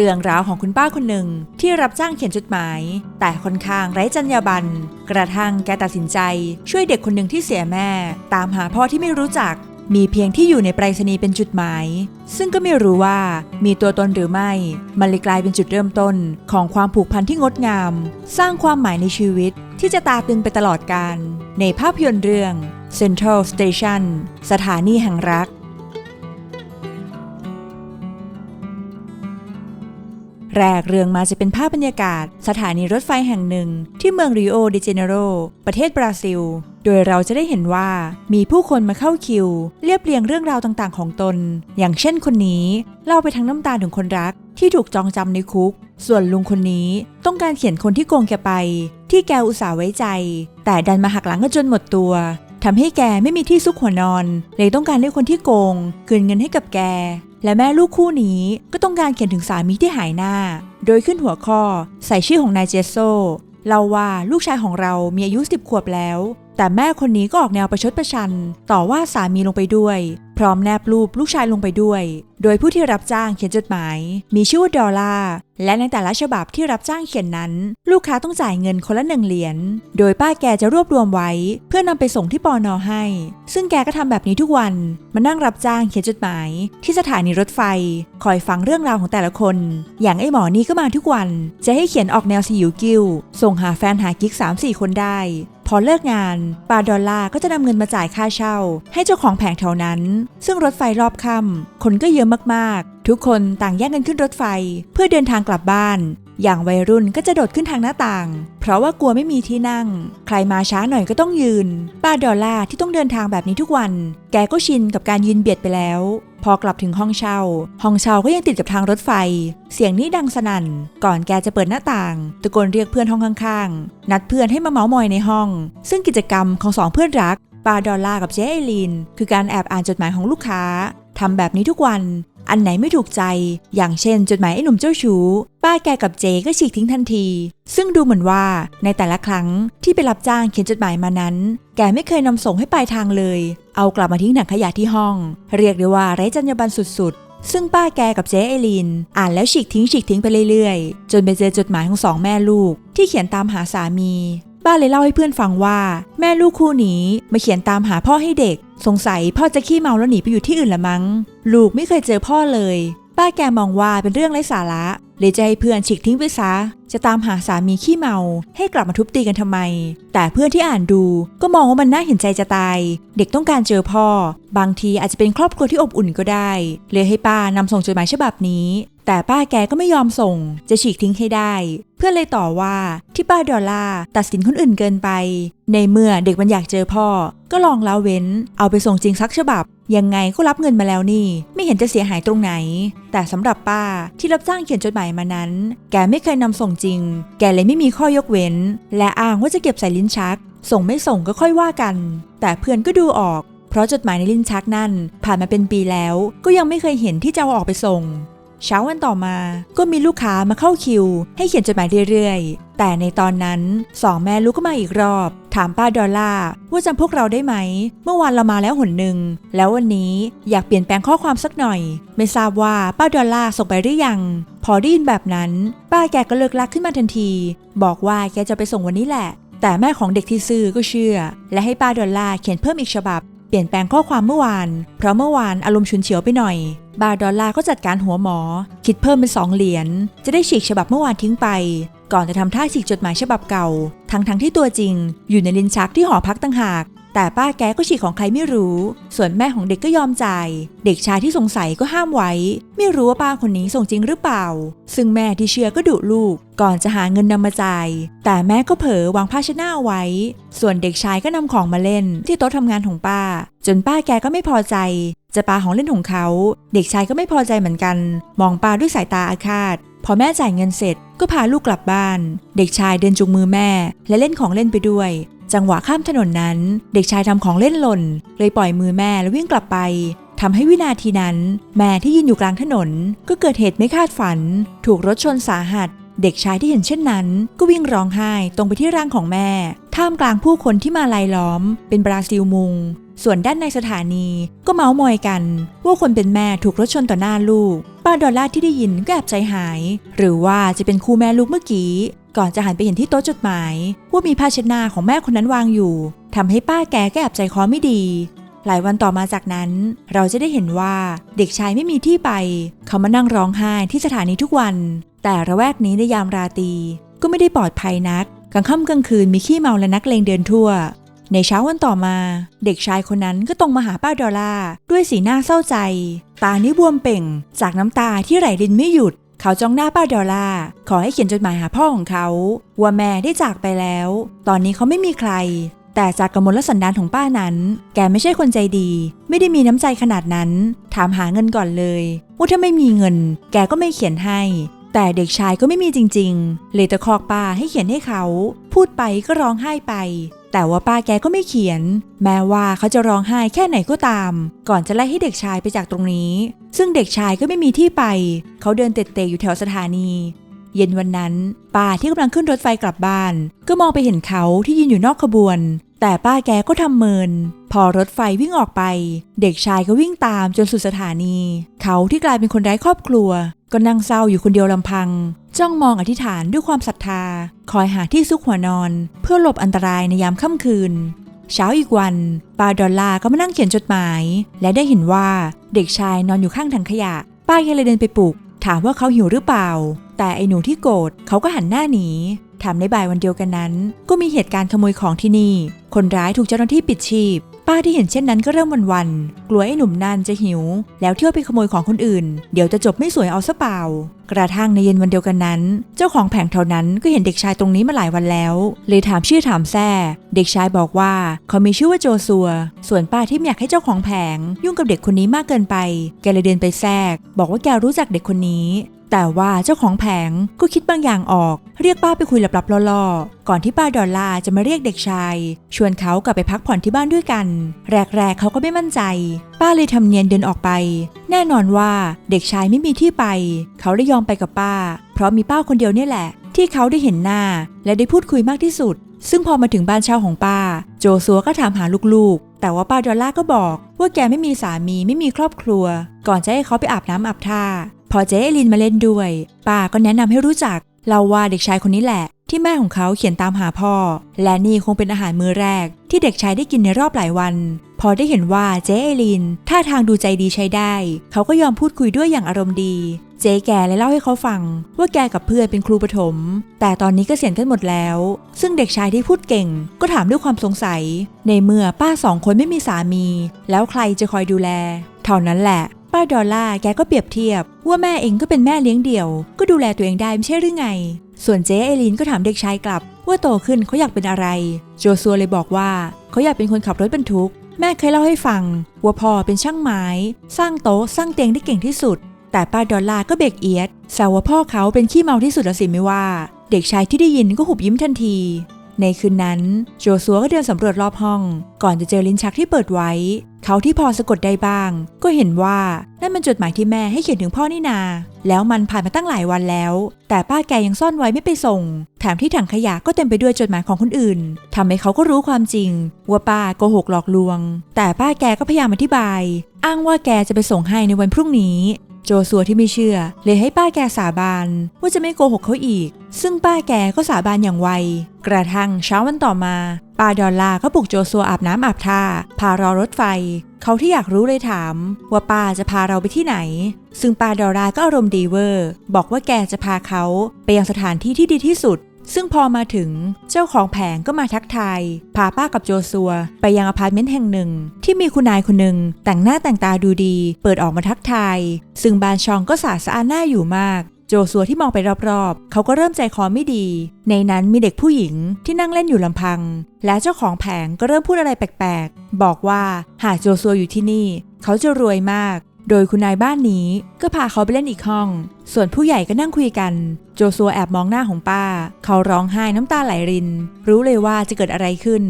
เรื่องราวของคุณป้าคนหนึ่งที่รับจ้างเขียนจดหมาย แต่ค่อนข้างไร้จรรยาบรรณกระทั่งแกตัดสินใจ ช่วยเด็กคนหนึ่งที่เสียแม่ ตามหาพ่อที่ไม่รู้จัก มีเพียงที่อยู่ในไปรษณีย์เป็นจุดหมาย ซึ่งก็ไม่รู้ว่ามีตัวตนหรือไม่ มันเลยกลายเป็นจุดเริ่มต้นของความผูกพันที่งดงาม สร้างความหมายในชีวิตที่จะตาตึงไปตลอดกาลในภาพยนตร์เรื่อง Central Station สถานีแห่งรัก แรกเรื่องมาจะเป็นภาพบรรยากาศ สถานีรถไฟแห่งหนึ่ง ที่เมืองริโอเดเจเนโร ประเทศบราซิล โดยเราจะได้เห็นว่ามีผู้คนมาเข้าคิว เรียบเรียงเรื่องราวต่างๆ ของตน อย่างเช่นคนนี้ เล่าไปทั้งน้ำตาถึงคนรัก ที่ถูกจองจำในคุก ส่วนลุงคนนี้ต้องการเขียนคนที่โกงแกไป ที่แกอุตส่าห์ไว้ใจ แต่ดันมาหักหลังกันจนหมดตัวทำให้แกไม่มีที่ซุกหัวนอน เลยต้องการให้คนที่โกง คืนเงินให้กับแก และแม่ลูกคู่นี้ก็ต้องการเขียนถึงสามีที่หายหน้า โดยขึ้นหัวข้อใส่ชื่อของนายเจสโซเล่าว่าลูกชายของเรามีอายุสิบขวบแล้ว แต่แม่คนนี้ก็ออกแนวประชดประชัน ต่อว่าสามีลงไปด้วย พร้อมแนบรูปลูกชายลงไปด้วย โดยผู้ที่รับจ้างเขียนจดหมาย มีชื่อว่าดอลลาร์และในแต่ละฉบับที่รับจ้างเขียนนั้น ลูกค้าต้องจ่ายเงินคนละหนึ่งเหรียญ โดยป้าแกจะรวบรวมไว้ เพื่อนำไปส่งที่ปอนอให้ ซึ่งแกก็ทำแบบนี้ทุกวัน มานั่งรับจ้างเขียนจดหมาย ที่สถานีรถไฟ คอยฟังเรื่องราวของแต่ละคน อย่างไอ้หมอนี่ก็มาทุกวัน จะให้เขียนออกแนวสยิวกิ้ว ส่งหาแฟนหากิ๊ก3-4 คนได้ พอเลิกงาน ปาดอลลาร์ก็จะนำเงินมาจ่ายค่าเช่า ให้เจ้าของแผงแถวนั้น ซึ่งรถไฟรอบค่ำคนก็เยอะมากๆ ทุกคนต่างแย่งกันขึ้นรถไฟ เพื่อเดินทางกลับบ้าน อย่างวัยรุ่นก็จะโดดขึ้นทางหน้าต่าง เพราะว่ากลัวไม่มีที่นั่ง ใครมาช้าหน่อยก็ต้องยืน ป้าดอลล่าที่ต้องเดินทางแบบนี้ทุกวัน แกก็ชินกับการยืนเบียดไปแล้ว พอกลับถึงห้องเช่า ห้องเช่าก็ยังติดกับทางรถไฟ เสียงนี้ดังสนั่น ก่อนแกจะเปิดหน้าต่าง ตะโกนเรียกเพื่อนห้องข้างๆ นัดเพื่อนให้มาเมาส์มอยในห้อง ซึ่งกิจกรรมของสองเพื่อนรักปาดอลลากับเจไอลีน คือการแอบอ่านจดหมายของลูกค้า ทำแบบนี้ทุกวัน อันไหนไม่ถูกใจ อย่างเช่น จดหมายไอ้หนุ่มเจ้าชู้ ป้าแกกับเจก็ฉีกทิ้งทันที ซึ่งดูเหมือนว่าในแต่ละครั้งที่ไปรับจ้างเขียนจดหมายมานั้น แกไม่เคยนำส่งให้ปลายทางเลย เอากลับมาทิ้งถังขยะที่ห้อง เรียกได้ว่าไร้จรรยาบรรณสุดๆ ซึ่งป้าแกกับเจ๊ไอลีนอ่านแล้วฉีกทิ้งฉีกทิ้งไปเรื่อยๆ จนไปเจอจดหมายของสองแม่ลูก ที่เขียนตามหาสามีป้าเลยเล่าให้เพื่อนฟังว่า แม่ลูกคู่นี้มาเขียนตามหาพ่อให้เด็ก สงสัยพ่อจะขี้เมาแล้วหนีไปอยู่ที่อื่นละมั้ง ลูกไม่เคยเจอพ่อเลย ป้าแกมองว่าเป็นเรื่องไร้สาระเลยจะให้เพื่อนฉีกทิ้งไปซะ จะตามหาสามีขี้เมา ให้กลับมาทุบตีกันทำไม แต่เพื่อนที่อ่านดูก็มองว่ามันน่าเห็นใจจะตาย เด็กต้องการเจอพ่อ บางทีอาจจะเป็นครอบครัวที่อบอุ่นก็ได้ เลยให้ป้านำส่งจดหมายฉบับนี้ แต่ป้าแกก็ไม่ยอมส่ง จะฉีกทิ้งให้ได้ เพื่อนเลยต่อว่าที่ป้าดอลลาตัดสินคนอื่นเกินไป ในเมื่อเด็กมันอยากเจอพ่อ ก็ลองละเว้น เอาไปส่งจริงสักฉบับยังไงก็รับเงินมาแล้วนี่ ไม่เห็นจะเสียหายตรงไหน แต่สำหรับป้าที่รับจ้างเขียนจดหมายมานั้น แกไม่เคยนำส่งจริง แกเลยไม่มีข้อยกเว้น และอ้างว่าจะเก็บใส่ลิ้นชัก ส่งไม่ส่งก็ค่อยว่ากัน แต่เพื่อนก็ดูออก เพราะจดหมายในลิ้นชักนั่น ผ่านมาเป็นปีแล้ว ก็ยังไม่เคยเห็นที่จะเอาออกไปส่ง เช้าวันต่อมาก็มีลูกค้ามาเข้าคิว ให้เขียนจดหมายเรื่อยๆ แต่ในตอนนั้นสองแม่ลูกก็มาอีกรอบ ถามป้าดอลล่าว่าจำพวกเราได้ไหม เมื่อวานเรามาแล้วหนหนึ่ง แล้ววันนี้อยากเปลี่ยนแปลงข้อความสักหน่อย ไม่ทราบว่าป้าดอลล่าส่งไปหรือยัง พอได้ยินแบบนั้น ป้าแกก็เลิกลักขึ้นมาทันที บอกว่าแกจะไปส่งวันนี้แหละ แต่แม่ของเด็กที่ซื่อก็เชื่อ และให้ป้าดอลล่าเขียนเพิ่มอีกฉบับ เปลี่ยนแปลงข้อความเมื่อวาน เพราะเมื่อวานอารมณ์ฉุนเฉียวไปหน่อย บาร์ดอลลาก็จัดการหัวหมอ คิดเพิ่มเป็นสองเหรียญ จะได้ฉีกฉบับเมื่อวานทิ้งไป ก่อนจะทำท่าฉีกจดหมายฉบับเก่า ทั้งทั้งที่ตัวจริง อยู่ในลิ้นชักที่หอพักต่างหาก แต่ป้าแกก็ฉีกของใครไม่รู้ ส่วนแม่ของเด็กก็ยอมจ่าย เด็กชายที่สงสัยก็ห้ามไว้ ไม่รู้ว่าป้าคนนี้ส่งจริงหรือเปล่า ซึ่งแม่ที่เชื่อก็ดุลูก ก่อนจะหาเงินนำมาจ่าย แต่แม่ก็เผลอวางผ้าเช็ดหน้าไว้ ส่วนเด็กชายก็นำของมาเล่น ที่โต๊ะทำงานของป้า จนป้าแกก็ไม่พอใจ จะปาของเล่นของเขา เด็กชายก็ไม่พอใจเหมือนกัน มองป้าด้วยสายตาอาฆาตพอแม่จ่ายเงินเสร็จก็พาลูกกลับบ้าน เด็กชายเดินจูงมือแม่ และเล่นของเล่นไปด้วย จังหวะข้ามถนนนั้น เด็กชายทำของเล่นหล่น เลยปล่อยมือแม่แล้ววิ่งกลับไปทำให้วินาทีนั้น แม่ที่ยืนอยู่กลางถนน ก็เกิดเหตุไม่คาดฝัน ถูกรถชนสาหัส เด็กชายที่เห็นเช่นนั้น ก็วิ่งร้องไห้ตรงไปที่ร่างของแม่ ท่ามกลางผู้คนที่มาลายล้อม เป็นบราซิลมุง ส่วนด้านในสถานีก็เมาส์มอยกัน ว่าคนเป็นแม่ถูกรถชนต่อหน้าลูก ป้าดอลลาที่ได้ยินก็แอบใจหาย หรือว่าจะเป็นคู่แม่ลูกเมื่อกี้ ก่อนจะหันไปเห็นที่โต๊ะจดหมายว่ามีผ้าเช็ดหน้าของแม่คนนั้นวางอยู่ทำให้ป้าแกก็แอบใจคอไม่ดี หลายวันต่อมาจากนั้น เราจะได้เห็นว่าเด็กชายไม่มีที่ไป เขามานั่งร้องไห้ที่สถานีทุกวัน แต่ระแวกนี้ในยามราตรีก็ไม่ได้ปลอดภัยนักกลางค่ำกลางคืนมีขี้เมาและนักเลงเดินทั่ว ในเช้าวันต่อมา เด็กชายคนนั้นก็ตรงมาหาป้าดอลล่าด้วยสีหน้าเศร้าใจ ตานี้บวมเป่ง จากน้ำตาที่ไหลรินไม่หยุด เขาจ้องหน้าป้าดอลลาขอให้เขียนจดหมายหาพ่อของเขาว่าแม่ได้จากไปแล้ว ตอนนี้เขาไม่มีใคร แต่จากกมลสันดานของป้านั้น แกไม่ใช่คนใจดี ไม่ได้มีน้ำใจขนาดนั้น ถามหาเงินก่อนเลยว่าถ้าไม่มีเงิน แกก็ไม่เขียนให้ แต่เด็กชายก็ไม่มีจริง ๆ เลยตะคอกป้าให้เขียนให้เขา พูดไปก็ร้องไห้ไป แต่ว่าป้าแกก็ไม่เขียน แม้ว่าเขาจะร้องไห้แค่ไหนก็ตาม ก่อนจะไล่ให้เด็กชายไปจากตรงนี้ ซึ่งเด็กชายก็ไม่มีที่ไป เขาเดินเตะๆอยู่แถวสถานี เย็นวันนั้น ป้าที่กำลังขึ้นรถไฟกลับบ้าน ก็มองไปเห็นเขาที่ยืนอยู่นอกขบวน แต่ป้าแกก็ทำเมิน พอรถไฟวิ่งออกไป เด็กชายก็วิ่งตามจนสุดสถานี เขาที่กลายเป็นคนไร้ครอบครัว ก็นั่งเศร้าอยู่คนเดียวลำพัง จ้องมองอธิษฐานด้วยความศรัทธา คอยหาที่ซุกหัวนอน เพื่อหลบอันตรายในยามค่ำคืน เช้าอีกวันป้าดอลลาก็มานั่งเขียนจดหมาย และได้เห็นว่าเด็กชายนอนอยู่ข้างถังขยะ ป้าก็เลยเดินไปปลุก ถามว่าเขาหิวหรือเปล่า แต่ไอหนูที่โกรธเขาก็หันหน้าหนีทำในบ่ายวันเดียวกันนั้น ก็มีเหตุการณ์ขโมยของที่นี่ คนร้ายถูกเจ้าหน้าที่ปิดชีพ ป้าที่เห็นเช่นนั้นก็เริ่มวันๆ กลัวไอ้หนุ่มนั่นจะหิว แล้วเที่ยวไปขโมยของคนอื่น เดี๋ยวจะจบไม่สวยเอาซะเปล่า กระทั่งในเย็นวันเดียวกันนั้น เจ้าของแผงเท่านั้นก็เห็นเด็กชายตรงนี้มาหลายวันแล้ว เลยถามชื่อถามแซ่เด็กชายบอกว่าเขามีชื่อว่าโจซัว ส่วนป้าที่ไม่อยากให้เจ้าของแผง ยุ่งกับเด็กคนนี้มากเกินไป แกเลยเดินไปแทรก บอกว่าแกรู้จักเด็กคนนี้ แต่ว่าเจ้าของแผงก็คิดบางอย่างออก เรียกป้าไปคุยลับๆล่อๆ ก่อนที่ป้าดอลลาจะมาเรียกเด็กชาย ชวนเขากลับไปพักผ่อนที่บ้านด้วยกัน แรกๆเขาก็ไม่มั่นใจ ป้าเลยทำเนียนเดินออกไป แน่นอนว่าเด็กชายไม่มีที่ไป เขาได้ยอมไปกับป้า เพราะมีป้าคนเดียวเนี่ยแหละ ที่เขาได้เห็นหน้า และได้พูดคุยมากที่สุด ซึ่งพอมาถึงบ้านเช่าของป้า โจซัวก็ถามหาลูกๆ แต่ว่าป้าดอลลาก็บอกว่าแกไม่มีสามีไม่มีครอบครัว ก่อนจะให้เขาไปอาบน้ำอาบท่า พอเจเอลินมาเล่นด้วย ป้าก็แนะนำให้รู้จักเราว่าเด็กชายคนนี้แหละ ที่แม่ของเขาเขียนตามหาพ่อ และนี่คงเป็นอาหารมื้อแรก ที่เด็กชายได้กินในรอบหลายวัน พอได้เห็นว่าเจเอลินท่าทางดูใจดีใช้ได้ เขาก็ยอมพูดคุยด้วยอย่างอารมณ์ดี เจ๊แกเลยเล่าให้เขาฟัง ว่าแกกับเพื่อนเป็นครูประถม แต่ตอนนี้ก็เสียณกันหมดแล้ว ซึ่งเด็กชายที่พูดเก่ง ก็ถามด้วยความสงสัย ในเมื่อป้าสองคนไม่มีสามี แล้วใครจะคอยดูแล เท่านั้นแหละ ป้าดอลล่าแกก็เปรียบเทียบ ว่าแม่เองก็เป็นแม่เลี้ยงเดี่ยว ก็ดูแลตัวเองได้ไม่ใช่หรือไง ส่วนเจ๊ไอรีนก็ถามเด็กชายกลับ ว่าโตขึ้นเขาอยากเป็นอะไร โจซัวเลยบอกว่าเขาอยากเป็นคนขับรถบรรทุก แม่เคยเล่าให้ฟังว่าพ่อเป็นช่างไม้ สร้างโต๊ะสร้างเตียงได้เก่งที่สุด แต่ป้าดอลล่าก็เบกเอียดแซวว่าพ่อเขาเป็นขี้เมาที่สุดแล้วสิไม่ว่า เด็กชายที่ได้ยินก็หุบยิ้มทันที ในคืนนั้นโจซัวก็เดินสำรวจรอบห้อง ก่อนจะเจอลิ้นชักที่เปิดไว้ เขาที่พอสะกดได้บ้าง ก็เห็นว่านั่นเป็นจดหมายที่แม่ให้เขียนถึงพ่อนี่นา แล้วมันผ่านมาตั้งหลายวันแล้ว แต่ป้าแกยังซ่อนไว้ไม่ไปส่ง แถมที่ถังขยะก็เต็มไปด้วยจดหมายของคนอื่นทำให้เขาก็รู้ความจริง ว่าป้าโกหกหลอกลวง แต่ป้าแกก็พยายามอธิบาย อ้างว่าแกจะไปส่งให้ในวันพรุ่งนี้ โจซัวที่ไม่เชื่อ เลยให้ป้าแกสาบานว่าจะไม่โกหกเขาอีก ซึ่งป้าแกก็สาบานอย่างไว กระทั่งเช้าวันต่อมาป้าดอลลาก็ปลุกโจซัวอาบน้ำอาบท่า พารอรถไฟ เขาที่อยากรู้เลยถาม ว่าป้าจะพาเราไปที่ไหน ซึ่งป้าดอลลาก็อารมณ์ดีเวอร์ บอกว่าแกจะพาเขาไปยังสถานที่ที่ดีที่สุด ซึ่งพอมาถึงเจ้าของแผงก็มาทักทายพาป้ากับโจซัว ไปยังอพาร์ตเมนต์แห่งหนึ่ง ที่มีคุณนายคนหนึ่งแต่งหน้าแต่งตาดูดี เปิดออกมาทักทาย ซึ่งบานชองก็สาสะอาดหน้าอยู่มากโจซัวที่มองไปรอบๆ เขาก็เริ่มใจคอไม่ดี ในนั้นมีเด็กผู้หญิงที่นั่งเล่นอยู่ลำพัง และเจ้าของแผงก็เริ่มพูดอะไรแปลกๆ บอกว่าหากโจซัวอยู่ที่นี่ เขาจะรวยมาก โดยคุณนายบ้านนี้ก็พาเขาไปเล่นอีกห้อง ส่วนผู้ใหญ่ก็นั่งคุยกัน โจซัวแอบมองหน้าของป้า เขาร้องไห้น้ำตาไหลริน รู้เลยว่าจะเกิดอะไรขึ้น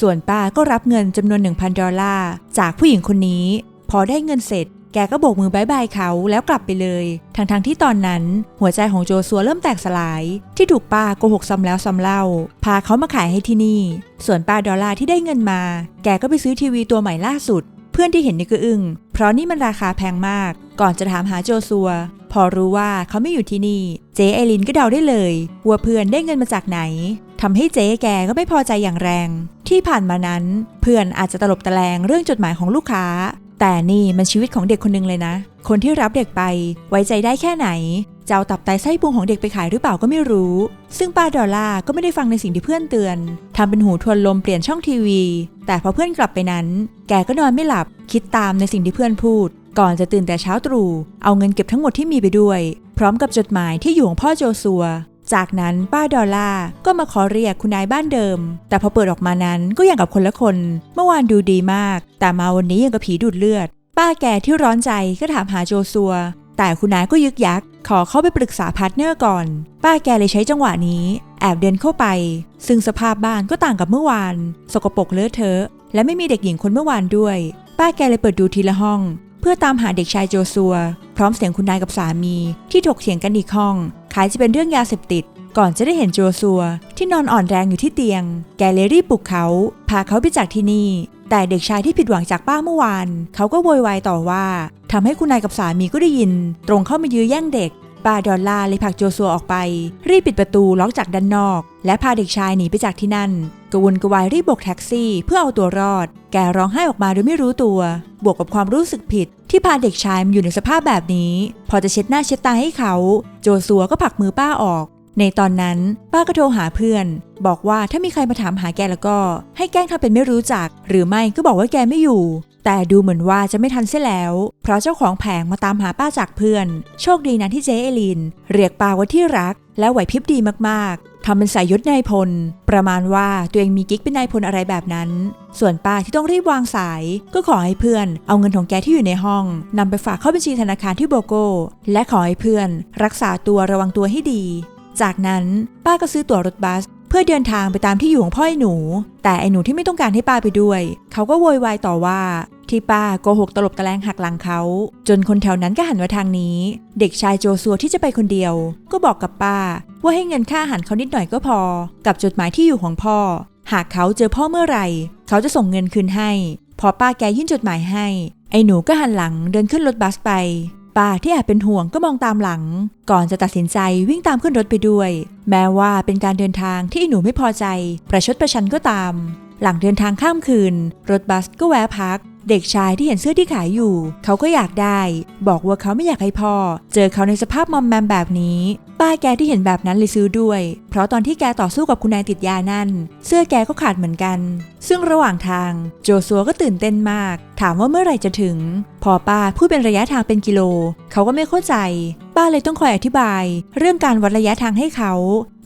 ส่วนป้าก็รับเงินจำนวน 1,000 ดอลลาร์จากผู้หญิงคนนี้ พอได้เงินเสร็จ แกก็โบกมือบายบายเขาแล้วกลับไปเลย ทั้งๆที่ตอนนั้น หัวใจของโจซัวเริ่มแตกสลาย ที่ถูกป้าโกหกซ้ำแล้วซ้ำเล่า พาเขามาขายให้ที่นี่ ส่วนป้าดอลลาร์ที่ได้เงินมา แกก็ไปซื้อทีวีตัวใหม่ล่าสุด พื่อนที่เห็นนี่ก็อึ้งเพราะนี่มันราคาแพงมาก ก่อนจะถามหาโจซัว พอรู้ว่าเขาไม่อยู่ที่นี่ เจ๊ไอรินก็เดาได้เลยว่าเพื่อนได้เงินมาจากไหนทำให้เจ๊แกก็ไม่พอใจอย่างแรง ที่ผ่านมานั้น เพื่อนอาจจะตลบตะแลงเรื่องจดหมายของลูกค้า แต่นี่มันชีวิตของเด็กคนหนึงเลยนะ คนที่รับเด็กไป ไว้ใจได้แค่ไหนจะเอาตับไตไส้พุงของเด็กไปขายหรือเปล่าก็ไม่รู้ ซึ่งป้าดอลล่าก็ไม่ได้ฟังในสิ่งที่เพื่อนเตือนทำเป็นหูทวนลมเปลี่ยนช่องทีวี แต่พอเพื่อนกลับไปนั้น แกก็นอนไม่หลับ คิดตามในสิ่งที่เพื่อนพูด ก่อนจะตื่นแต่เช้าตรู่ เอาเงินเก็บทั้งหมดที่มีไปด้วย พร้อมกับจดหมายที่อยู่ของพ่อโจซัว จากนั้นป้าดอลล่าก็มาขอเรียกคุณนายบ้านเดิม แต่พอเปิดออกมานั้นก็อย่างกับคนละคน เมื่อวานดูดีมาก แต่มาวันนี้ยังกับผีดูดเลือด ป้าแก่ที่ร้อนใจก็ถามหาโจซัว แต่คุณนายก็ยึกยักขอเข้าไปปรึกษาพาร์ทเนอร์ก่อน ป้าแกเลยใช้จังหวะนี้ แอบเดินเข้าไป ซึ่งสภาพบ้านก็ต่างกับเมื่อวาน สกปรกเลอะเทอะ และไม่มีเด็กหญิงคนเมื่อวานด้วย ป้าแกเลยเปิดดูทีละห้อง เพื่อตามหาเด็กชายโจซัว พร้อมเสียงคุณนายกับสามีที่ถกเถียงกันอีกห้อง ล้ายจะเป็นเรื่องยาเสพติด ก่อนจะได้เห็นโจซัว ที่นอนอ่อนแรงอยู่ที่เตียง แกเลรี่ปลุกเขา พาเขาไปจากที่นี่ แต่เด็กชายที่ผิดหวังจากป้าเมื่อวาน เขาก็โวยวายต่อว่าทำให้คุณนายกับสามีก็ได้ยิน ตรงเข้ามายื้อแย่งเด็ก ป้าดอลลาร์เลยผลักโจซัวออกไป รีบปิดประตูล็อกจากด้านนอก และพาเด็กชายหนีไปจากที่นั่นกระวนกระวายรีบบกแท็กซี่เพื่อเอาตัวรอด แกร้องไห้ออกมาโดยไม่รู้ตัว บวกกับความรู้สึกผิด ที่พาเด็กชายมาอยู่ในสภาพแบบนี้ พอจะเช็ดหน้าเช็ดตาให้เขา โจซัวก็ผลักมือป้าออก ในตอนนั้นป้าก็โทรหาเพื่อน บอกว่าถ้ามีใครมาถามหาแกแล้วก็ ให้แกล้งทำเป็นไม่รู้จัก หรือไม่ก็บอกว่าแกไม่อยู่ แต่ดูเหมือนว่าจะไม่ทันเสียแล้ว เพราะเจ้าของแผงมาตามหาป้าจากเพื่อน โชคดีนะที่เจ๊เอลิน เรียกป้าว่าที่รัก และไหวพริบดีมากๆทำเป็นสายยศนายพล ประมาณว่าตัวเองมีกิ๊กเป็นนายพลอะไรแบบนั้น ส่วนป้าที่ต้องรีบวางสาย ก็ขอให้เพื่อนเอาเงินของแกที่อยู่ในห้องนำไปฝากเข้าบัญชีธนาคารที่โบโกและขอให้เพื่อน รักษาตัวระวังตัวให้ดี จากนั้นป้าก็ซื้อตั๋วรถบัสเพื่อเดินทางไปตามที่อยู่ของพ่อไอ้หนู แต่ไอ้หนูที่ไม่ต้องการให้ป้าไปด้วย เขาก็โวยวายต่อว่า ที่ป้าโกหกตลบตะแลงหักหลังเขา จนคนแถวนั้นก็หันมาทางนี้ เด็กชายโจซัวที่จะไปคนเดียว ก็บอกกับป้า ว่าให้เงินค่าอาหารเขานิดหน่อยก็พอ กับจดหมายที่อยู่ของพ่อ หากเขาเจอพ่อเมื่อไหร่ เขาจะส่งเงินคืนให้ พอป้าแกยื่นจดหมายให้ ไอ้หนูก็หันหลังเดินขึ้นรถบัสไป ป้าที่แอบเป็นห่วงก็มองตามหลัง ก่อนจะตัดสินใจวิ่งตามขึ้นรถไปด้วย แม้ว่าเป็นการเดินทางที่ไอ้หนูไม่พอใจ ประชดประชันก็ตาม หลังเดินทางข้ามคืน รถบัสก็แวะพัก เด็กชายที่เห็นเสื้อที่ขายอยู่ เขาก็อยากได้ บอกว่าเขาไม่อยากให้พ่อ เจอเขาในสภาพมอมแมมแบบนี้ ป้าแกที่เห็นแบบนั้นเลยซื้อด้วย เพราะตอนที่แกต่อสู้กับคุณนายติดยานั่น เสื้อแกก็ขาดเหมือนกัน ซึ่งระหว่างทาง โจซัวก็ตื่นเต้นมาก ถามว่าเมื่อไหร่จะถึง พอป้าพูดเป็นระยะทางเป็นกิโล เขาก็ไม่เข้าใจ ป้าเลยต้องคอยอธิบาย เรื่องการวัดระยะทางให้เขา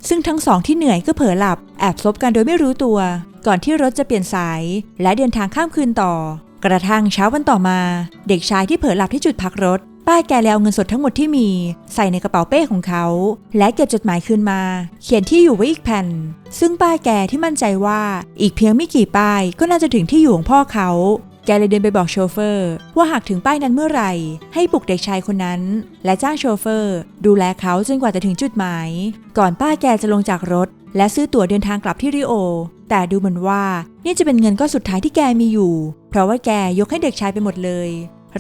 ซึ่งทั้งสองที่เหนื่อยก็เผลอหลับ แอบซบกันโดยไม่รู้ตัว ก่อนที่รถจะเปลี่ยนสาย และเดินทางข้ามคืนต่อ กระทั่งเช้าวันต่อมา เด็กชายที่เผลอหลับที่จุดพักรถ ป้าแกเลยเอาเงินสดทั้งหมดที่มี ใส่ในกระเป๋าเป้ของเขา และเก็บจดหมายคืนมา เขียนที่อยู่ไว้อีกแผ่น ซึ่งป้าแกที่มั่นใจว่าอีกเพียงไม่กี่ป้ายก็น่าจะถึงที่อยู่ของพ่อเขาแกเลยเดินไปบอกโชเฟอร์ ว่าหากถึงป้ายนั้นเมื่อไหร่ ให้ปลุกเด็กชายคนนั้น และจ้างโชเฟอร์ ดูแลเขาจนกว่าจะถึงจุดหมาย ก่อนป้าแกจะลงจากรถ และซื้อตั๋วเดินทางกลับที่ริโอ แต่ดูเหมือนว่านี่จะเป็นเงินก้อนสุดท้ายที่แกมีอยู่ เพราะว่าแกยกให้เด็กชายไปหมดเลย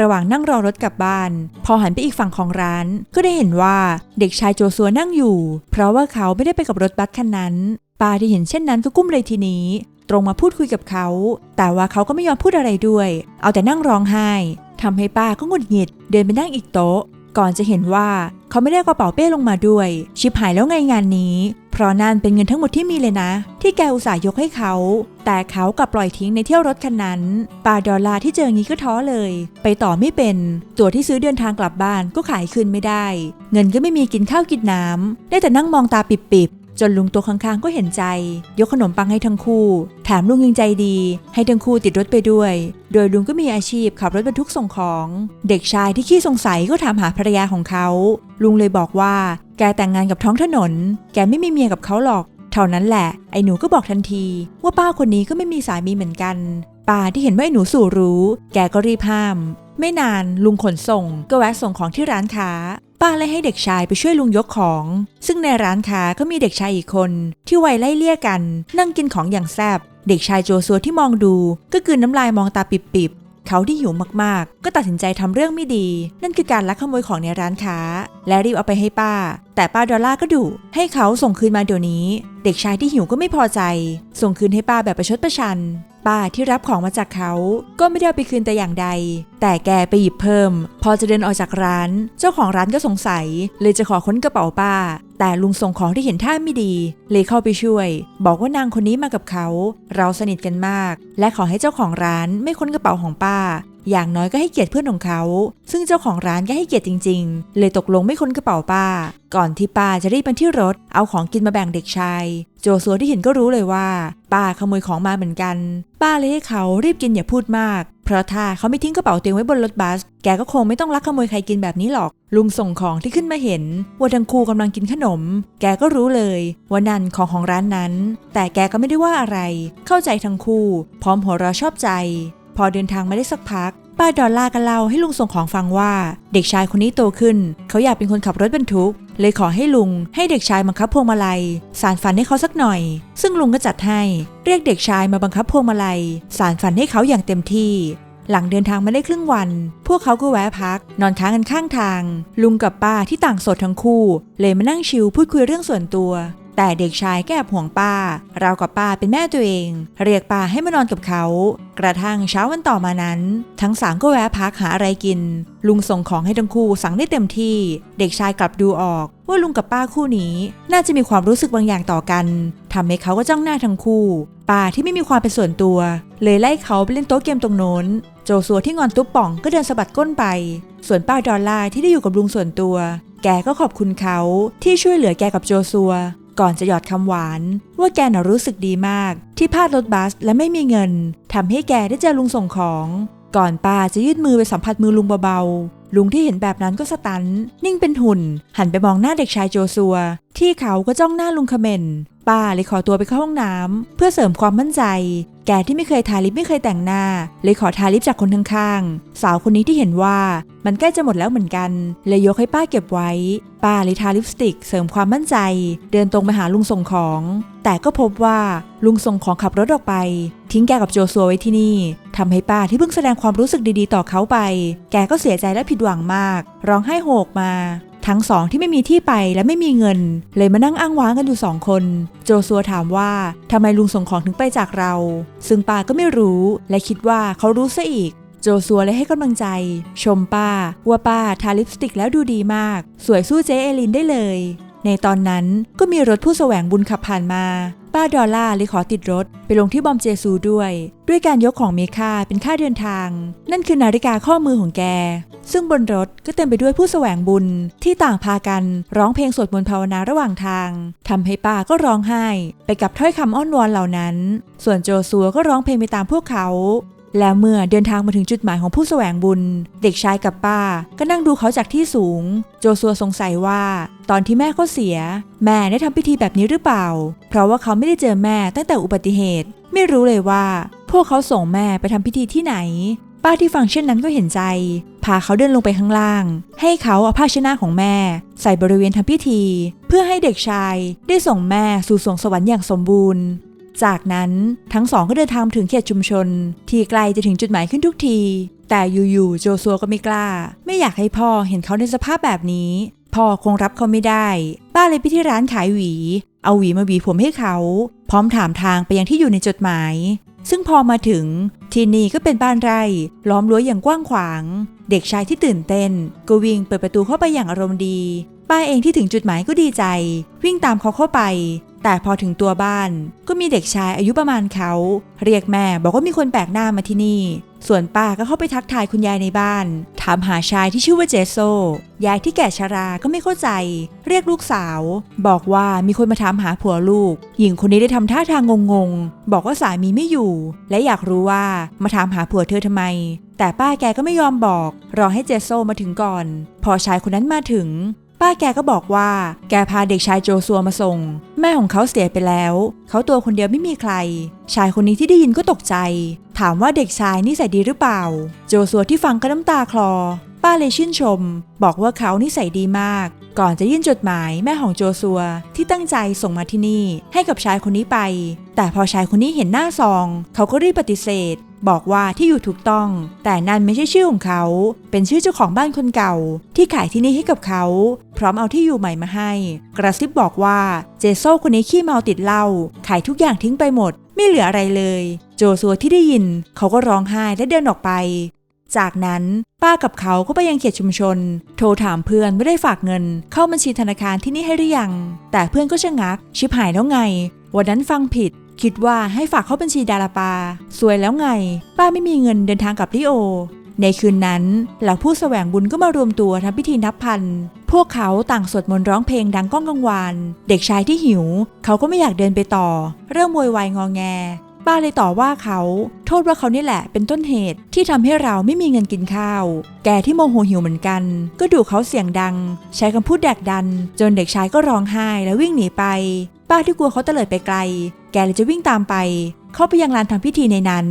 ระหว่างนั่งรอรถกลับบ้าน พอหันไปอีกฝั่งของร้าน ก็ได้เห็นว่าเด็กชายโจซัวนั่งอยู่ เพราะว่าเขาไม่ได้ไปกับรถบัสคันนั้นป้าที่เห็นเช่นนั้นก็กุ้มเลยทีนี้ ตรงมาพูดคุยกับเขา แต่ว่าเขาก็ไม่ยอมพูดอะไรด้วย เอาแต่นั่งร้องไห้ทำให้ป้าก็หงุดหงิด เดินไปนั่งอีกโต๊ะ ก่อนจะเห็นว่าเขาไม่ได้กระเป๋าเป้ลงมาด้วย ชิบหายแล้วไงงานนี้ เพราะนั่นเป็นเงินทั้งหมดที่มีเลยนะ ที่แกอุตส่าห์ยกให้เขา แต่เขากลับปล่อยทิ้งในเที่ยวรถคันนั้นปาดอลลาที่เจองี้ก็ท้อเลย ไปต่อไม่เป็น ตั๋วที่ซื้อเดินทางกลับบ้านก็ขายคืนไม่ได้ เงินก็ไม่มีกินข้าวกินน้ำได้แต่นั่งมองตาปิบ จนลุงตัวข้างๆก็เห็นใจ ยกขนมปังให้ทั้งคู่ แถมลุงยังใจดี ให้ทั้งคู่ติดรถไปด้วย โดยลุงก็มีอาชีพขับรถบรรทุกส่งของ เด็กชายที่ขี้สงสัยก็ถามหาภรรยาของเขา ลุงเลยบอกว่า แกแต่งงานกับท้องถนน แกไม่มีเมียกับเขาหรอก เท่านั้นแหละ ไอ้หนูก็บอกทันที ว่าป้าคนนี้ก็ไม่มีสามีเหมือนกันป้าที่เห็นว่าไอ้หนูสู่รู้ แกก็รีบห้ามไไม่นานลุงขนส่งก็แวะส่งของที่ร้านค้า ป้าเลยให้เด็กชายไปช่วยลุงยกของ ซึ่งในร้านค้าก็มีเด็กชายอีกคน ที่วัยไล่เลี่ยกัน นั่งกินของอย่างแซบเด็กชายโจซัวที่มองดู ก็กลืนน้ำลายมองตาปิบๆเขาที่หิวมากๆ ก็ตัดสินใจทำเรื่องไม่ดี นั่นคือการลักขโมยของในร้านค้า และรีบเอาไปให้ป้าแต่ป้าดอลล่าก็ดุให้เขาส่งคืนมาเดี๋ยวนี้ เด็กชายที่หิวก็ไม่พอใจ ส่งคืนให้ป้าแบบประชดประชัน ป้าที่รับของมาจากเขา ก็ไม่ได้เอาไปคืนแต่อย่างใด แต่แกไปหยิบเพิ่ม พอจะเดินออกจากร้าน เจ้าของร้านก็สงสัย เลยจะขอค้นกระเป๋าป้า แต่ลุงส่งของที่เห็นท่าไม่ดี เลยเข้าไปช่วย บอกว่านางคนนี้มากับเขา เราสนิทกันมาก และขอให้เจ้าของร้านไม่ค้นกระเป๋าของป้า อย่างน้อยก็ให้เกียรติเพื่อนของเขา ซึ่งเจ้าของร้านก็ให้เกียรติจริง ๆ เลยตกลงไม่ค้นกระเป๋าป้า ก่อนที่ป้าจะรีบไปที่รถ เอาของกินมาแบ่งเด็กชาย โจซัวที่เห็นก็รู้เลยว่า ป้าขโมยของมาเหมือนกัน ป้าเลยให้เขารีบกินอย่าพูดมาก เพราะถ้าเขาไม่ทิ้งกระเป๋าเตียงไว้บนรถบัส แกก็คงไม่ต้องลักขโมยใครกินแบบนี้หรอก ลุงส่งของที่ขึ้นมาเห็นว่าทั้งคู่กำลังกินขนม แกก็รู้เลยว่านั่นของของร้านนั้น แต่แกก็ไม่ได้ว่าอะไร เข้าใจทั้งคู่ พร้อมหัวเราะชอบใจ พอเดินทางมาได้สักพัก ป้าดอลล่าก็เล่าให้ลุงส่งของฟังว่า เด็กชายคนนี้โตขึ้น เขาอยากเป็นคนขับรถบรรทุก เลยขอให้ลุง ให้เด็กชายบังคับพวงมาลัย สารฝันให้เขาสักหน่อย ซึ่งลุงก็จัดให้ เรียกเด็กชายมาบังคับพวงมาลัย สารฝันให้เขาอย่างเต็มที่หลังเดินทางมาได้ครึ่งวัน พวกเขาก็แวะพัก นอนค้างกันข้างทาง ลุงกับป้าที่ต่างโสดทั้งคู่ เลยมานั่งชิลพูดคุยเรื่องส่วนตัว แต่เด็กชายแอบห่วงป้า เรากับป้าเป็นแม่ตัวเอง เรียกป้าให้มานอนกับเขา กระทั่งเช้าวันต่อมานั้น ทั้งสามก็แวะพักหาอะไรกิน ลุงส่งของให้ทั้งคู่สั่งได้เต็มที่ เด็กชายกลับดูออก ว่าลุงกับป้าคู่นี้ น่าจะมีความรู้สึกบางอย่างต่อกันทำให้เขาก็จ้องหน้าทั้งคู่ ป้าที่ไม่มีความเป็นส่วนตัว เลยไล่เขาไปเล่นโต๊ะเกมตรงโน้นโจซัวที่งอนตุ๊บป่องก็เดินสะบัดก้นไป ส่วนป้าดอลลาร์ที่ได้อยู่กับลุงส่วนตัว แกก็ขอบคุณเขาที่ช่วยเหลือแกกับโจซัว ก่อนจะหยอดคำหวาน ว่าแกน่ะรู้สึกดีมาก ที่พลาดรถบัสและไม่มีเงินทำให้แกได้เจอลุงส่งของ ก่อนป้าจะยื่นมือไปสัมผัสมือลุงเบาๆลุงที่เห็นแบบนั้นก็สตัน นิ่งเป็นหุ่น หันไปมองหน้าเด็กชายโจซัวที่เขาก็จ้องหน้าลุงเขมนป้าเลยขอตัวไปเข้าห้องน้ำเพื่อเสริมความมั่นใจ แกที่ไม่เคยทาลิปไม่เคยแต่งหน้า เลยขอทาลิปจากคนข้างๆสาวคนนี้ที่เห็นว่ามันใกล้จะหมดแล้วเหมือนกัน เลยยกให้ป้าเก็บไว้ ป้าเลยทาลิปสติก เสริมความมั่นใจ เดินตรงไปหาลุงส่งของ แต่ก็พบว่าลุงส่งของขับรถออกไป ทิ้งแกกับโจซัวไว้ที่นี่ทำให้ป้าที่เพิ่งแสดงความรู้สึกดีๆ ต่อเขาไป แกก็เสียใจและผิดหวังมาก ร้องไห้โฮกมา ทั้งสองที่ไม่มีที่ไปและไม่มีเงิน เลยมานั่งอ้างว้างกันอยู่สองคน โจซัวถามว่าทำไมลุงส่งของถึงไปจากเรา ซึ่งป้าก็ไม่รู้และคิดว่าเขารู้ซะอีก โจซัวเลยให้กำลังใจ ชมป้าว่าป้าทาลิปสติกแล้วดูดีมาก สวยสู้เจ๊เอลินได้เลย ในตอนนั้นก็มีรถผู้แสวงบุญขับผ่านมา ป้าดอลล่าเลยขอติดรถไปลงที่บอมเจซูด้วย ด้วยการยกของมีค่าเป็นค่าเดินทาง นั่นคือนาฬิกาข้อมือของแก ซึ่งบนรถก็เต็มไปด้วยผู้แสวงบุญที่ต่างพากันร้องเพลงสวดมนต์ภาวนาระหว่างทางทำให้ป้าก็ร้องไห้ ไปกับถ้อยคำอ้อนวอนเหล่านั้น ส่วนโจซัวก็ร้องเพลงไปตามพวกเขา แล้วเมื่อเดินทางมาถึงจุดหมายของผู้แสวงบุญ เด็กชายกับป้า ก็นั่งดูเขาจากที่สูง โจซัวสงสัยว่า ตอนที่แม่เขาเสีย แม่ได้ทำพิธีแบบนี้หรือเปล่า เพราะว่าเขาไม่ได้เจอแม่ตั้งแต่อุบัติเหตุ ไม่รู้เลยว่า พวกเขาส่งแม่ไปทำพิธีที่ไหน ป้าที่ฟังเช่นนั้นก็เห็นใจ พาเขาเดินลงไปข้างล่าง ให้เขาเอาผ้าเช็ดหน้าของแม่ ใส่บริเวณทำพิธี เพื่อให้เด็กชายได้ส่งแม่สู่สวงสวรรค์อย่างสมบูรณ์ จากนั้นทั้งสองก็เดินทางถึงเขตชุมชน ที่ไกลจะถึงจุดหมายขึ้นทุกที แต่อยู่ๆโจซัวก็ไม่กล้า ไม่อยากให้พ่อเห็นเขาในสภาพแบบนี้ พ่อคงรับเขาไม่ได้ ป้าเลยไปที่ร้านขายหวี เอาหวีมาหวีผมให้เขา พร้อมถามทางไปยังที่อยู่ในจดหมาย ซึ่งพอมาถึงที่นี่ก็เป็นบ้านไร่ ล้อมรั้วอย่างกว้างขวาง เด็กชายที่ตื่นเต้นก็วิ่งเปิดประตูเข้าไปอย่างอารมณ์ดีป้าเองที่ถึงจุดหมายก็ดีใจ วิ่งตามเขาเข้าไป แต่พอถึงตัวบ้านก็มีเด็กชายอายุประมาณเขา เรียกแม่บอกว่ามีคนแปลกหน้ามาที่นี่ ส่วนป้าก็เข้าไปทักทายคุณยายในบ้าน ถามหาชายที่ชื่อว่าเจโซยายที่แก่ชราก็ไม่เข้าใจ เรียกลูกสาว บอกว่ามีคนมาถามหาผัวลูก หญิงคนนี้ได้ทำท่าทางงงๆ บอกว่าสามีไม่อยู่ และอยากรู้ว่ามาถามหาผัวเธอทำไม แต่ป้าแกก็ไม่ยอมบอก รอให้เจโซมาถึงก่อน พอชายคนนั้นมาถึง ป้าแกก็บอกว่า แกพาเด็กชายโจซัวมาส่ง แม่ของเขาเสียไปแล้ว เขาตัวคนเดียวไม่มีใคร ชายคนนี้ที่ได้ยินก็ตกใจ ถามว่าเด็กชายนิสัยดีหรือเปล่า โจซัวที่ฟังก็น้ำตาคลอ ป้าเลยชื่นชม บอกว่าเขานิสัยดีมาก ก่อนจะยื่นจดหมายแม่ของโจซัว ที่ตั้งใจส่งมาที่นี่ ให้กับชายคนนี้ไป แต่พอชายคนนี้เห็นหน้าซอง เขาก็รีบปฏิเสธ บอกว่าที่อยู่ถูกต้อง แต่นั่นไม่ใช่ชื่อของเขา เป็นชื่อเจ้าของบ้านคนเก่า ที่ขายที่นี่ให้กับเขา พร้อมเอาที่อยู่ใหม่มาให้ กระซิบบอกว่าเจโซคนนี้ขี้เมาติดเหล้าขายทุกอย่างทิ้งไปหมด ไม่เหลืออะไรเลย โจซัวที่ได้ยิน เขาก็ร้องไห้และเดินออกไป จากนั้นป้ากับเขาก็ไปยังเขตชุมชน โทรถามเพื่อนไม่ได้ฝากเงิน เข้าบัญชีธนาคารที่นี่ให้หรือยัง แต่เพื่อนก็ชะงัก ชิบหายแล้วไง วันนั้นฟังผิด คิดว่าให้ฝากเข้าบัญชีดาราปา สวยแล้วไง ป้าไม่มีเงินเดินทางกับลิโอ ในคืนนั้นเหล่าผู้แสวงบุญก็มารวมตัวทำพิธีนับพัน พวกเขาต่างสวดมนต์ร้องเพลงดังก้องกังวาน เด็กชายที่หิว เขาก็ไม่อยากเดินไปต่อ เริ่มโวยวายงอแง ป้าเลยต่อว่าเขา โทษว่าเขานี่แหละเป็นต้นเหตุที่ทำให้เราไม่มีเงินกินข้าว แกที่โมโหหิวเหมือนกัน ก็ดูเขาเสียงดัง ใช้คำพูดแดกดัน จนเด็กชายก็ร้องไห้และวิ่งหนีไป ป้าที่กลัวเขาเตลิดไปไกล แกเลยจะวิ่งตามไป เข้าไปยังลานทำพิธีในนั้น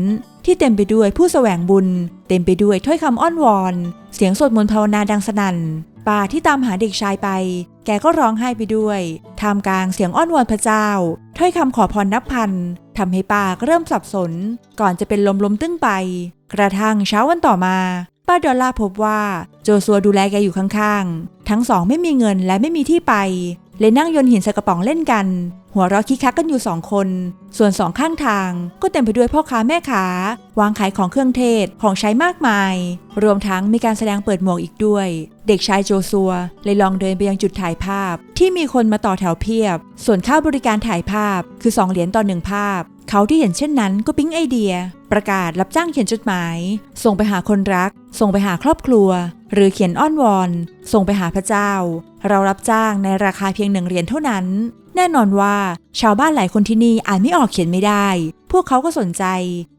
ที่เต็มไปด้วยผู้แสวงบุญ เต็มไปด้วยถ้อยคำอ้อนวอน เสียงสวดมนต์ภาวนาดังสนั่นป้าที่ตามหาเด็กชายไป แกก็ร้องไห้ไปด้วย ท่ามกลางเสียงอ้อนวอนพระเจ้า ถ้อยคำขอพรนับพัน ทำให้ป้าเริ่มสับสน ก่อนจะเป็นลมล้มตึ้งไป กระทั่งเช้าวันต่อมา ป้าดอลลาพบว่าโจซัวดูแลแกอยู่ข้างๆ ทั้งสองไม่มีเงินและไม่มีที่ไป เลยนั่งโยนหินใส่กระป๋องเล่นกัน หัวเราะคิกคักกันอยู่สองคน ส่วนสองข้างทางก็เต็มไปด้วยพ่อค้าแม่ค้าวางขายของเครื่องเทศของใช้มากมาย รวมทั้งมีการแสดงเปิดหมวกอีกด้วย เด็กชายโจซัวเลยลองเดินไปยังจุดถ่ายภาพ ที่มีคนมาต่อแถวเพียบ ส่วนค่าบริการถ่ายภาพคือ 2 เหรียญต่อหนึ่งภาพ เขาที่เห็นเช่นนั้นก็ปิ๊งไอเดีย ประกาศรับจ้างเขียนจดหมาย ส่งไปหาคนรัก ส่งไปหาครอบครัว หรือเขียนอ้อนวอน ส่งไปหาพระเจ้า เรารับจ้างในราคาเพียงหนึ่งเหรียญเท่านั้น แน่นอนว่า ชาวบ้านหลายคนที่นี่อ่านไม่ออกเขียนไม่ได้ พวกเขาก็สนใจ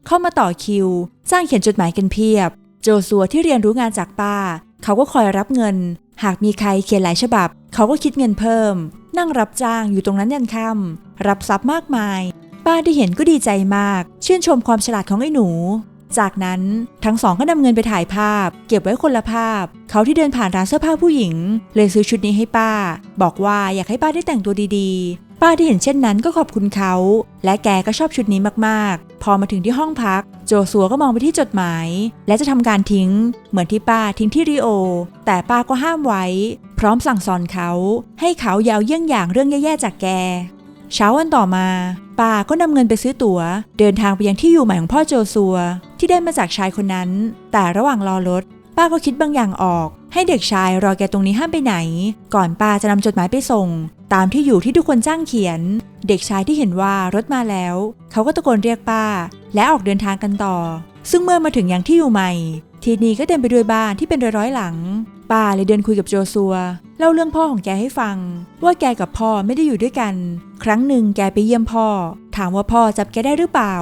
เข้ามาต่อคิวจ้างเขียนจดหมายกันเพียบ โจซัวที่เรียนรู้งานจากป้า เขาก็คอยรับเงิน หากมีใครเขียนหลายฉบับ เขาก็คิดเงินเพิ่ม นั่งรับจ้างอยู่ตรงนั้นยันค่ำรับทรัพย์มากมาย ป้าที่เห็นก็ดีใจมาก ชื่นชมความฉลาดของไอ้หนู จากนั้นทั้งสองก็นำเงินไปถ่ายภาพ เก็บไว้คนละภาพ เขาที่เดินผ่านร้านเสื้อผ้าผู้หญิง เลยซื้อชุดนี้ให้ป้า บอกว่าอยากให้ป้าได้แต่งตัวดีๆ ป้าที่เห็นเช่นนั้นก็ขอบคุณเขา และแกก็ชอบชุดนี้มากๆ พอมาถึงที่ห้องพัก โจซัวก็มองไปที่จดหมาย และจะทำการทิ้ง เหมือนที่ป้าทิ้งที่ริโอ แต่ป้าก็ห้ามไว้ พร้อมสั่งสอนเขา ให้เขาอยาวเยี่ยงอย่างเรื่องแย่ๆจากแก เช้าวันต่อมา ป้าก็นำเงินไปซื้อตั๋ว เดินทางไปยังที่อยู่ใหม่ของพ่อโจซัว ที่ได้มาจากชายคนนั้น แต่ระหว่างรอรถ ป้าก็คิดบางอย่างออก ให้เด็กชายรอแกตรงนี้ห้ามไปไหน ก่อนป้าจะนำจดหมายไปส่ง ตามที่อยู่ที่ทุกคนจ้างเขียน เด็กชายที่เห็นว่ารถมาแล้ว เขาก็ตะโกนเรียกป้า และออกเดินทางกันต่อ ซึ่งเมื่อมาถึงยังที่อยู่ใหม่ ทีนี้ก็เต็มไปด้วยบ้านที่เป็นร้อยๆหลัง ป้าเลยเดินคุยกับโจซัว เล่าเรื่องพ่อของแกให้ฟัง ว่าแกกับพ่อไม่ได้อยู่ด้วยกัน ครั้งหนึ่งแกไปเยี่ยมพ่อ ถามว่าพ่อจำแกได้หรือเปล่า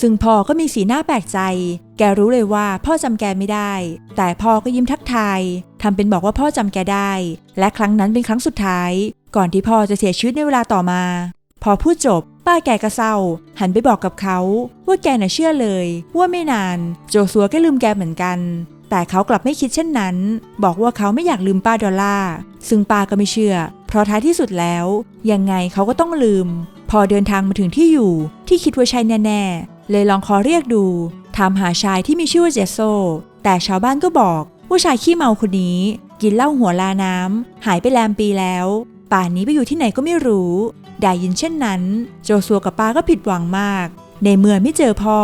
ซึ่งพ่อก็มีสีหน้าแปลกใจ แกรู้เลยว่าพ่อจำแกไม่ได้ แต่พ่อก็ยิ้มทักทายทำเป็นบอกว่าพ่อจำแกได้ และครั้งนั้นเป็นครั้งสุดท้าย ก่อนที่พ่อจะเสียชีวิตในเวลาต่อมา พอพูดจบป้าแกก็เศร้า หันไปบอกกับเขา ว่าแกน่ะเชื่อเลย ว่าไม่นาน โจซัวก็ลืมแกเหมือนกัน แต่เขากลับไม่คิดเช่นนั้น บอกว่าเขาไม่อยากลืมป้าดอลล่า ซึ่งป้าก็ไม่เชื่อ เพราะท้ายที่สุดแล้ว ยังไงเขาก็ต้องลืม พอเดินทางมาถึงที่อยู่ ที่คิดว่าใช่แน่ๆ เลยลองขอเรียกดู ถามหาชายที่มีชื่อว่าเจสโซ แต่ชาวบ้านก็บอกว่าชายขี้เมาคนนี้ กินเหล้าหัวลาน้ำหายไปแลมปีแล้ว ป่านนี้ไปอยู่ที่ไหนก็ไม่รู้ ได้ยินเช่นนั้น โจซัวกับป้าก็ผิดหวังมาก ในเมื่อไม่เจอพ่อ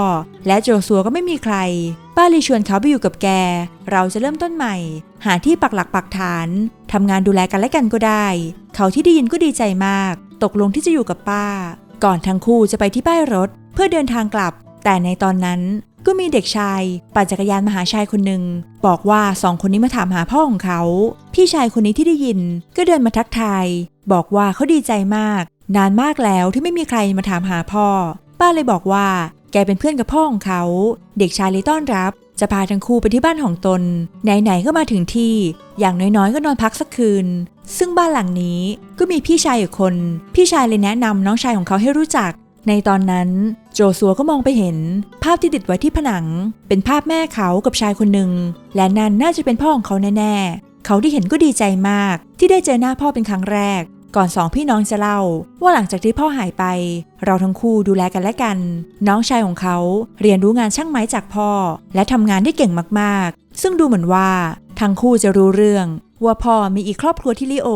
และโจซัวก็ไม่มีใคร ป้าเลยชวนเขาไปอยู่กับแก เราจะเริ่มต้นใหม่ หาที่ปักหลักปักฐานทำงานดูแลกันและกันก็ได้ เขาที่ได้ยินก็ดีใจมาก ตกลงที่จะอยู่กับป้า ก่อนทั้งคู่จะไปที่ป้ายรถ เพื่อเดินทางกลับ แต่ในตอนนั้นก็มีเด็กชายปั่นจักรยานมาหาชายคนหนึ่งบอกว่าสองคนนี้มาถามหาพ่อของเขา พี่ชายคนนี้ที่ได้ยินก็เดินมาทักทาย บอกว่าเขาดีใจมาก นานมากแล้วที่ไม่มีใครมาถามหาพ่อ ป้าเลยบอกว่า แกเป็นเพื่อนกับพ่อของเขา เด็กชายเลยต้อนรับ จะพาทั้งคู่ไปที่บ้านของตน ไหนๆก็มาถึงที่ อย่างน้อยๆ ก็นอนพักสักคืน ซึ่งบ้านหลังนี้ก็มีพี่ชายอยู่คน พี่ชายเลยแนะนำน้องชายของเขาให้รู้จัก ในตอนนั้นโจซัวก็มองไปเห็น ภาพที่ติดไว้ที่ผนัง เป็นภาพแม่เขากับชายคนหนึ่ง และนั่นน่าจะเป็นพ่อของเขาแน่ๆ เขาที่เห็นก็ดีใจมาก ที่ได้เจอหน้าพ่อเป็นครั้งแรก ก่อนสองพี่น้องจะเล่า ว่าหลังจากที่พ่อหายไป เราทั้งคู่ดูแลกันและกัน น้องชายของเขาเรียนรู้งานช่างไม้จากพ่อ และทำงานได้เก่งมากๆ ซึ่งดูเหมือนว่าทั้งคู่จะรู้เรื่อง ว่าพ่อมีอีกครอบครัวที่ลิโอ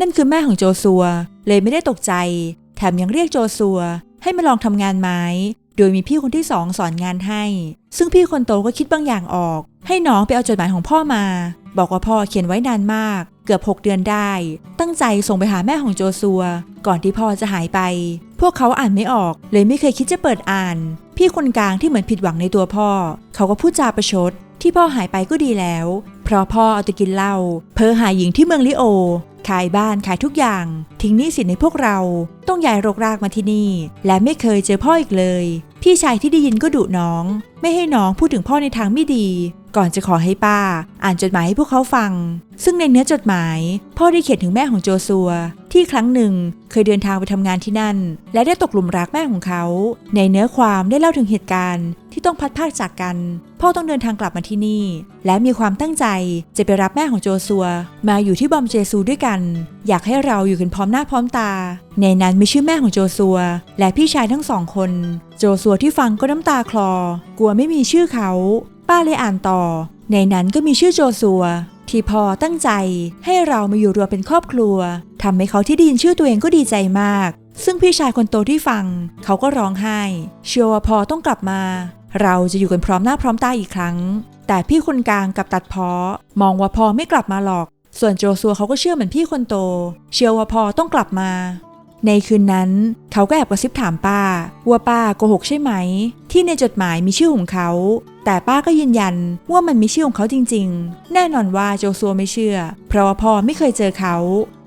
นั่นคือแม่ของโจซัว เลยไม่ได้ตกใจ แถมยังเรียกโจซัวให้มาลองทำงานไม้ โดยมีพี่คนที่สองสอนงานให้ ซึ่งพี่คนโตก็คิดบางอย่างออก ให้น้องไปเอาจดหมายของพ่อมา บอกว่าพ่อเขียนไว้นานมาก เกือบ 6 เดือนได้ ตั้งใจส่งไปหาแม่ของโจซัว ก่อนที่พ่อจะหายไป พวกเขาอ่านไม่ออก เลยไม่เคยคิดจะเปิดอ่าน พี่คนกลางที่เหมือนผิดหวังในตัวพ่อ เขาก็พูดจาประชด ที่พ่อหายไปก็ดีแล้ว เพราะพ่อเอาแต่กินเหล้าเพ้อหาหญิงที่เมืองลิโอ ขายบ้านขายทุกอย่าง ทิ้งหนี้สินในพวกเราต้องย้ายรกรากมาที่นี่ และไม่เคยเจอพ่ออีกเลย พี่ชายที่ได้ยินก็ดุน้อง ไม่ให้น้องพูดถึงพ่อในทางไม่ดี ก่อนจะขอให้ป้า อ่านจดหมายให้พวกเขาฟัง ซึ่งในเนื้อจดหมาย พ่อได้เขียนถึงแม่ของโจซัว ที่ครั้งหนึ่งเคยเดินทางไปทำงานที่นั่น และได้ตกหลุมรักแม่ของเขา ในเนื้อความได้เล่าถึงเหตุการณ์ที่ต้องพัดพากจากกัน พ่อต้องเดินทางกลับมาที่นี่ และมีความตั้งใจจะไปรับแม่ของโจซัว มาอยู่ที่บอมเจซูด้วยกัน อยากให้เราอยู่กันพร้อมหน้าพร้อมตา ในนั้นมีชื่อแม่ของโจซัว และพี่ชายทั้งสองคน โจซัวที่ฟังก็น้ำตาคลอ กลัวไม่มีชื่อเขา ป้าเลยอ่านต่อ ในนั้นก็มีชื่อโจซัว ที่พ่อตั้งใจให้เรามาอยู่รวมเป็นครอบครัวทำให้เขาที่ได้ยินชื่อตัวเองก็ดีใจมาก ซึ่งพี่ชายคนโตที่ฟัง เขาก็ร้องไห้ เชื่อว่าพ่อต้องกลับมา เราจะอยู่กันพร้อมหน้าพร้อมตาอีกครั้ง แต่พี่คนกลางกับตัดพอมองว่าพ่อไม่กลับมาหรอก ส่วนโจซัวเขาก็เชื่อเหมือนพี่คนโต เชื่อว่าพ่อต้องกลับมา ในคืนนั้น เขาก็แอบกระซิบถามป้า ว่าป้าโกหกใช่ไหม ที่ในจดหมายมีชื่อของเขา แต่ป้าก็ยืนยันว่ามันมีชื่อของเขาจริง ๆ แน่นอนว่าโจซัวไม่เชื่อ เพราะว่าพ่อไม่เคยเจอเขา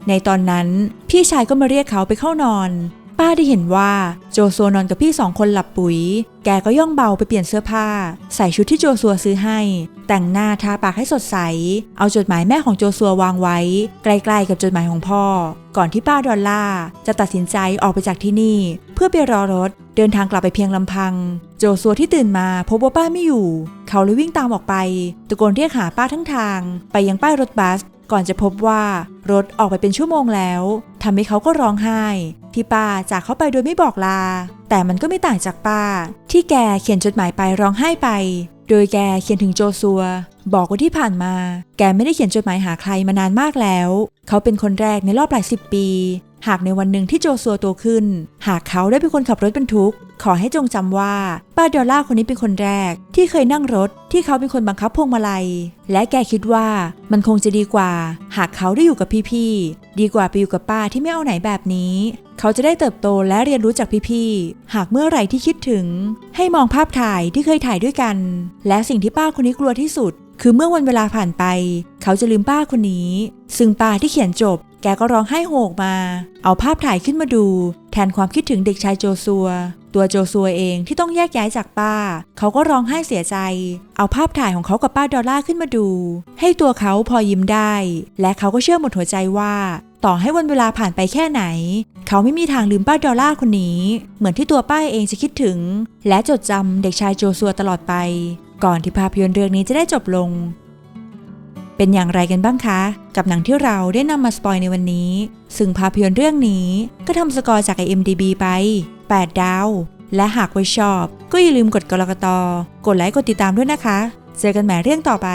ในตอนนั้นพี่ชายก็มาเรียกเขาไปเข้านอน ป้าได้เห็นว่าโจซัวนอนกับพี่สองคนหลับปุ๋ย แกก็ย่องเบาไปเปลี่ยนเสื้อผ้า ใส่ชุดที่โจซัวซื้อให้ แต่งหน้าทาปากให้สดใส เอาจดหมายแม่ของโจซัววางไว้ ใกล้ๆกับจดหมายของพ่อ ก่อนที่ป้าดอลล่าจะตัดสินใจออกไปจากที่นี่ เพื่อไปรอรถเดินทางกลับไปเพียงลำพัง โจซัวที่ตื่นมาพบว่าป้าไม่อยู่ เขาเลยวิ่งตามออกไป ตะโกนเรียกหาป้าทั้งทาง ไปยังป้ายรถบัส ก่อนจะพบว่ารถออกไปเป็นชั่วโมงแล้วทำให้เขาก็ร้องไห้ ที่ป้าจากเขาไปโดยไม่บอกลา แต่มันก็ไม่ต่างจากป้า ที่แกเขียนจดหมายไปร้องไห้ไป โดยแกเขียนถึงโจซัว บอกว่าที่ผ่านมา แกไม่ได้เขียนจดหมายหาใครมานานมากแล้ว เขาเป็นคนแรกในรอบหลายสิบปี หากในวันหนึ่งที่โจซัวโตขึ้น หากเขาได้เป็นคนขับรถบรรทุก ขอให้จงจำว่าป้าดอลล่าคนนี้เป็นคนแรก ที่เคยนั่งรถที่เขาเป็นคนบังคับพวงมาลัย และแกคิดว่ามันคงจะดีกว่า หากเขาได้อยู่กับพี่ๆ ดีกว่าไปอยู่กับป้าที่ไม่เอาไหนแบบนี้ เขาจะได้เติบโตและเรียนรู้จากพี่ๆ หากเมื่อไหร่ที่คิดถึง ให้มองภาพถ่ายที่เคยถ่ายด้วยกัน และสิ่งที่ป้าคนนี้กลัวที่สุดคือเมื่อวันเวลาผ่านไป เขาจะลืมป้าคนนี้ ซึ่งป้าที่เขียนจบ แกก็ร้องไห้โฮกมา เอาภาพถ่ายขึ้นมาดู แทนความคิดถึงเด็กชายโจซัว ตัวโจซัวเองที่ต้องแยกย้ายจากป้า เขาก็ร้องไห้เสียใจ เอาภาพถ่ายของเขากับป้าดอลล่าขึ้นมาดู ให้ตัวเขาพอยิ้มได้ และเขาก็เชื่อหมดหัวใจว่า ต่อให้วันเวลาผ่านไปแค่ไหน เขาไม่มีทางลืมป้าดอลล่าคนนี้ เหมือนที่ตัวป้าเองจะคิดถึง และจดจำเด็กชายโจซัวตลอดไป ก่อนที่ภาพยนตร์เรื่องนี้จะได้จบลง เป็นอย่างไรกันบ้างคะ กับหนังที่เราได้นำมาสปอยในวันนี้ ซึ่งภาพยนตร์เรื่องนี้ก็ทำสกอร์จาก IMDB ไป 8 ดาว และหากไว้ชอบ ก็อย่าลืมกดกรกตกดไลค์กดติดตามด้วยนะคะ เจอกันใหม่เรื่องต่อไป